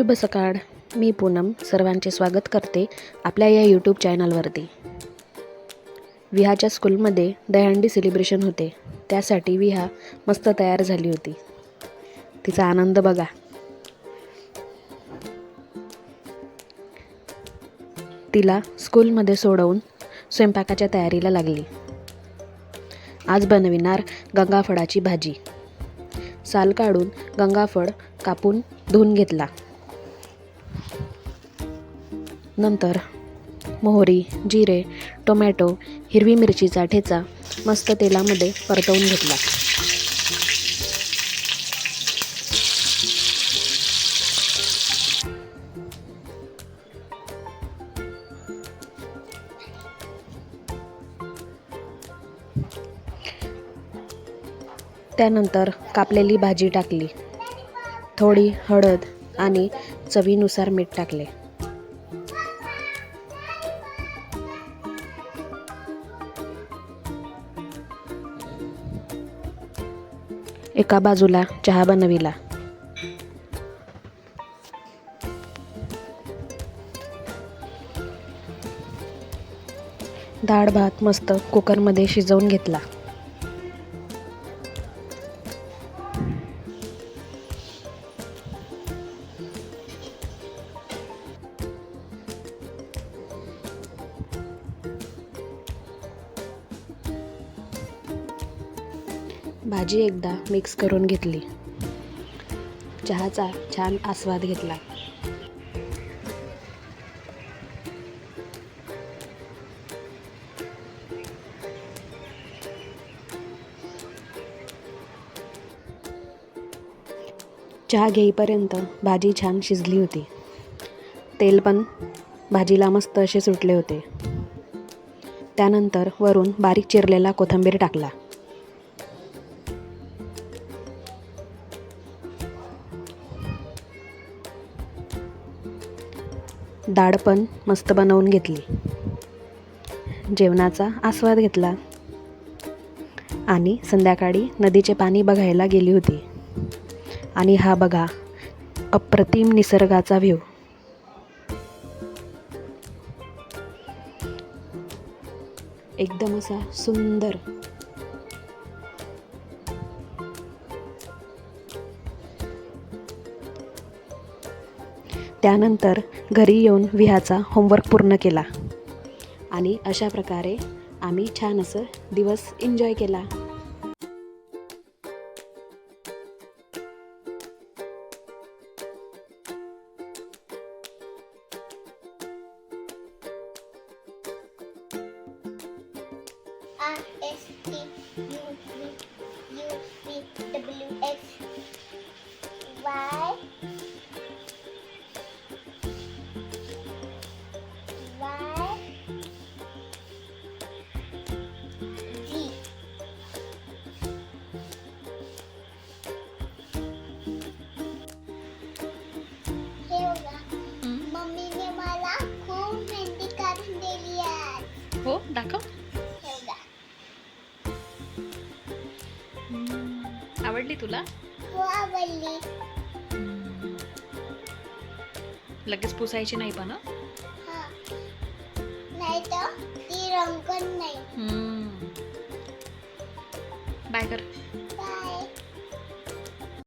शुभ सकाळ. मी पूनम सर्वांचे स्वागत करते आपल्या या यूट्यूब चॅनलवरती विहाच्या स्कूलमध्ये दहीहंडी सेलिब्रेशन होते. त्यासाठी विहा मस्त तयार झाली होती. तिचा आनंद बघा. तिला स्कूलमध्ये सोडवून स्वयंपाकाच्या तयारीला लागली. आज बनविणार गंगाफळाची भाजी. साल काढून गंगाफळ कापून धुवून घेतला. नंतर मोहरी जिरे टोमॅटो हिरवी मिरचीचा ठेचा मस्त तेलामध्ये परतवून घेतला. त्यानंतर कापलेली भाजी टाकली. थोडी हळद आणि चवीनुसार मीठ टाकले. एका बाजूला चहा बनविला. डाळ भात मस्त कुकरमध्ये शिजवून घेतला. भाजी एकदा मिक्स करून घेतली. चहाचा छान आस्वाद घेतला. चहा घेईपर्यंत भाजी छान शिजली होती. तेल पण भाजीला मस्त असे सुटले होते. त्यानंतर वरून बारीक चिरलेला कोथिंबीर टाकला. डाळ पण मस्त बनवून घेतली. जेवणाचा आस्वाद घेतला. आणि संध्याकाळी नदीचे पाणी बघायला गेली होती. आणि हा बघा अप्रतिम निसर्गाचा व्ह्यू. एकदम असा सुंदर त्यानंतर घरी येऊन विहाचा होमवर्क पूर्ण केला. आणि अशा प्रकारे आम्ही छान असं दिवस एन्जॉय केला. R हो दाखव आवडली तुला? हो आवडली. लगेच पुसायची नाही पण नाही तर ती रंगत नाही. बाय कर.